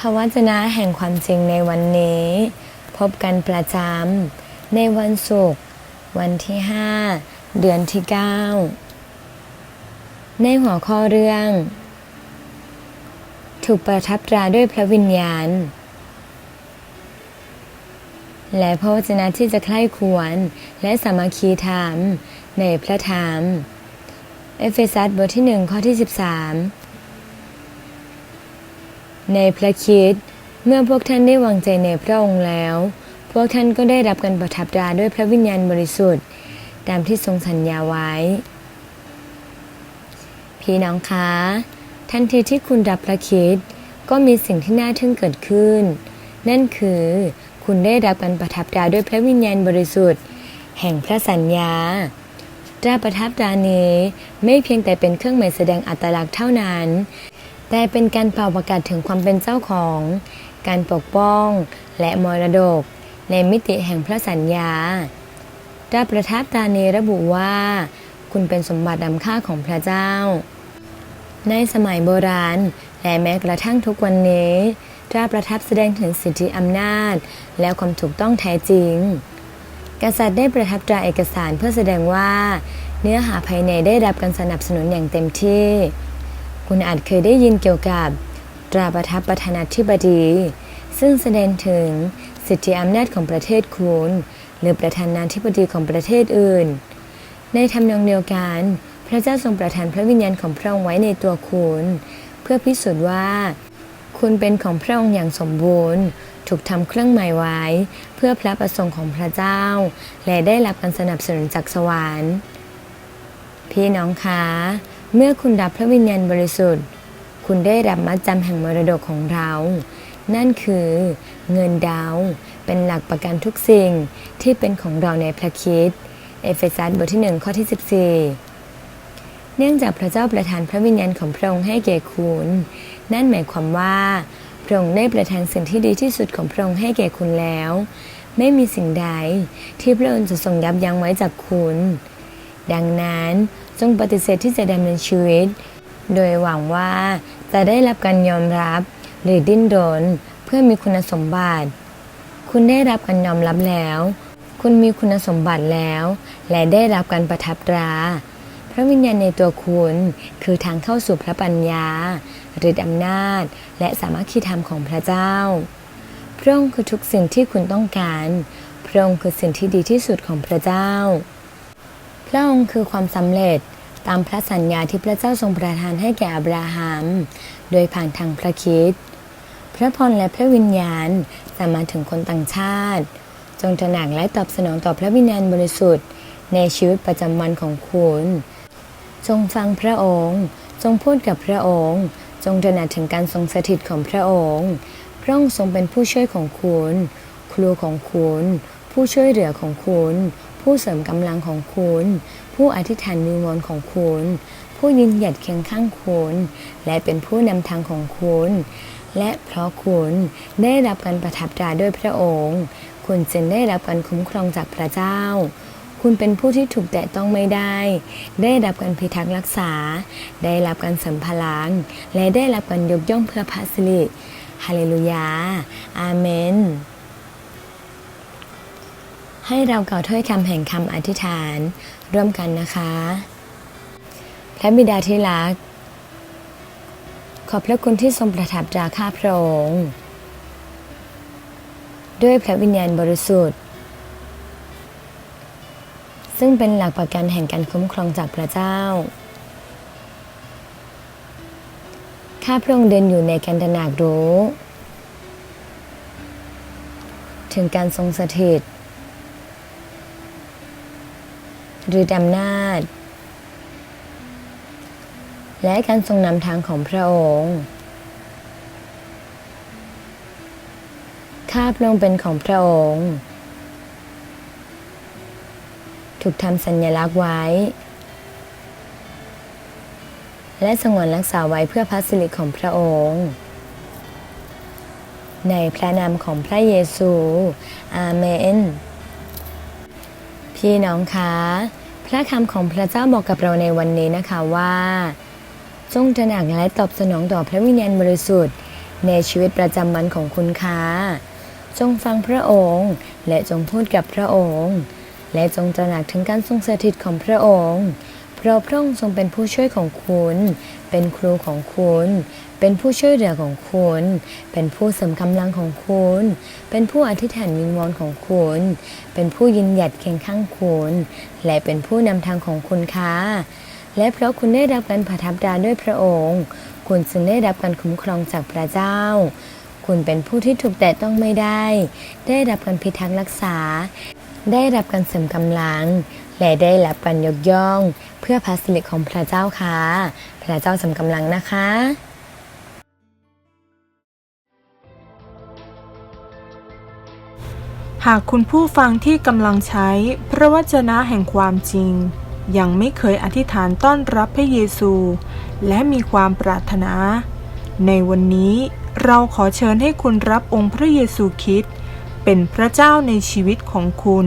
พระวจนะแห่งความจริงในวันนี้ พบกันประจำในวันศุกร์วันที่ 5 เดือนที่ 9 ในหัวข้อเรื่อง ถูกประทับตราด้วยพระวิญญาณ และพระวจนะที่จะใคร่ควรและสามัคคีธรรมในพระธรรม เอเฟซัสบทที่ 1 ข้อที่ 13 ในพระคิดเมื่อพวกท่านได้วางใจในพระองค์แล้ว พวกท่านก็ได้รับการประทับตราด้วยพระวิญญาณบริสุทธิ์ ตามที่ทรงสัญญาไว้ พี่น้องคะทันทีที่คุณรับพระคิดก็มีสิ่งที่น่าทึ่งเกิดขึ้น นั่นคือคุณได้รับการประทับตราด้วยพระวิญญาณบริสุทธิ์ แห่งพระสัญญาตราประทับตรานี้ไม่เพียงแต่เป็นเครื่องหมายแสดงอัตลักษณ์เท่านั้น แต่เป็นการเป่าประกาศถึงความเป็นเจ้าของ การปกป้อง และมรดก ในมิติแห่งพระสัญญาตราประทับตรานี้ระบุว่า คุณเป็นสมบัติดำค่าของพระเจ้า ในสมัยโบราณ และแม้กระทั่งทุกวันนี้ตราประทับแสดงถึงสิทธิอำนาจ และความถูกต้องแท้จริง กษัตริย์ได้ประทับตราเอกสารเพื่อแสดงว่า เนื้อหาภายในได้รับการสนับสนุนอย่างเต็มที่ คุณอาจเคยได้ยินเกี่ยวกับตราประทับประธานาธิบดี ซึ่งแสดงถึงสิทธิอำนาจของประเทศคุณ หรือประธานาธิบดีของประเทศอื่น ในทำนองเดียวกัน พระเจ้าทรงประทานพระวิญญาณของพระองค์ไว้ในตัวคุณ เพื่อพิสูจน์ว่า คุณเป็นของพระองค์อย่างสมบูรณ์ ถูกทำเครื่องหมายไว้ เพื่อพระประสงค์ของพระเจ้า และได้รับการสนับสนุนจากสวรรค์พี่น้องคะ เมื่อคุณรับพระวิญญาณบริสุทธิ์ คุณได้รับมัดจำแห่งมรดกของเรา นั่นคือเงินดาวน์เป็นหลักประกันทุกสิ่งที่เป็นของเราในพระคิดเอเฟซัสบทที่ 1 ข้อที่ 14 เนื่องจากพระเจ้าประทานพระวิญญาณของพระองค์ให้แก่คุณ นั่นหมายความว่าพระองค์ได้ประทานสิ่งที่ดีที่สุดของพระองค์ให้แก่คุณแล้ว ไม่มีสิ่งใดที่พระองค์จะทรงยับยั้งไว้จากคุณ ดังนั้นจงปฏิเสธที่จะดำเนินชีวิต โดยหวังว่าจะได้รับการยอมรับหรือดิ้นรนเพื่อมีคุณสมบัติ คุณได้รับการยอมรับแล้ว คุณมีคุณสมบัติแล้ว และได้รับการประทับตราพระวิญญาณในตัวคุณคือทางเข้าสู่พระปัญญาฤทธิอำนาจ และสามัคคีธรรมของพระเจ้า พระองค์คือทุกสิ่งที่คุณต้องการ พระองค์คือสิ่งที่ดีที่สุดของพระเจ้า พระองค์คือความสำเร็จตามพระสัญญาที่พระเจ้าทรงประทานให้แก่อับราฮัม โดยผ่านทางพระคิด พระพรและพระวิญญาณสามารถถึงคนต่างชาติ จงตระหนักและตอบสนองต่อพระวิญญาณบริสุทธิ์ ในชีวิตประจำวันของคุณ จงฟังพระองค์ จงพูดกับพระองค์ จงตระหนักถึงการทรงสถิตของพระองค์ พระองค์ทรงเป็นผู้ช่วยของคุณ ครูของคุณ ผู้ช่วยเหลือของคุณ ผู้เสริมกำลังของคุณ ผู้อธิษฐานวิงวอนของคุณ ผู้ยืนหยัดเคียงข้างคุณ และเป็นผู้นำทางของคุณ และเพราะคุณได้รับการประทับตราด้วยพระองค์ คุณจึงได้รับการคุ้มครองจากพระเจ้าคุณเป็นผู้ที่ถูกแตะต้องไม่ได้ ได้รับการพิทักษ์รักษา ได้รับการเสริมพลัง และได้รับการยกย่องเพื่อพระสิริ ฮาเลลูยา อาเมน ให้เรากล่าวถ้อยคำแห่งคำอธิษฐาน ร่วมกันนะคะ พระบิดาที่รัก ขอบพระคุณที่ทรงประทับตราข้าพระองค์ด้วยพระวิญญาณบริสุทธิ์ ซึ่งเป็นหลักประกันแห่งการคุ้มครองจากพระเจ้า ข้าพระองค์เดินอยู่ในการตระหนักรู้ ถึงการทรงสถิต หรืออำนาจ และการทรงนำทางของพระองค์ข้าพระองค์เป็นของพระองค์ ถูกทำสัญลักษณ์ไว้ และสงวนรักษาไว้เพื่อพระสิริของพระองค์ในพระนามของพระเยซู อาเมน พี่น้องคะ พระคำของพระเจ้าบอกกับเราในวันนี้นะคะว่า จงตระหนักและตอบสนองต่อพระวิญญาณบริสุทธิ์ ในชีวิตประจำวันของคุณคะจงฟังพระองค์ และจงพูดกับพระองค์ และจงตระหนักถึงการทรงสถิตของพระองค์ เพราะพระองค์ทรงเป็นผู้ช่วยของคุณ เป็นครูของคุณ เป็นผู้ช่วยเหลือของคุณ เป็นผู้เสริมกำลังของคุณ เป็นผู้อธิษฐานวิงวอนของคุณ เป็นผู้ยืนหยัดเคียงข้างคุณ และเป็นผู้นำทางของคุณค่ะและเพราะคุณได้รับการประทับตราด้วยพระองค์ คุณจึงได้รับการคุ้มครองจากพระเจ้า คุณเป็นผู้ที่ถูกแตะต้องไม่ได้ ได้รับการพิทักษ์รักษา ได้รับการเสริมกำลัง และได้รับการยกย่อง เพื่อพระสิริของพระเจ้าค่ะ พระเจ้าสริมกำลังนะคะหากคุณผู้ฟังที่กำลังใช้พระวจนะแห่งความจริง ยังไม่เคยอธิษฐานต้อนรับพระเยซู และมีความปรารถนา ในวันนี้เราขอเชิญให้คุณรับองค์พระเยซูคริสต์เป็นพระเจ้าในชีวิตของคุณ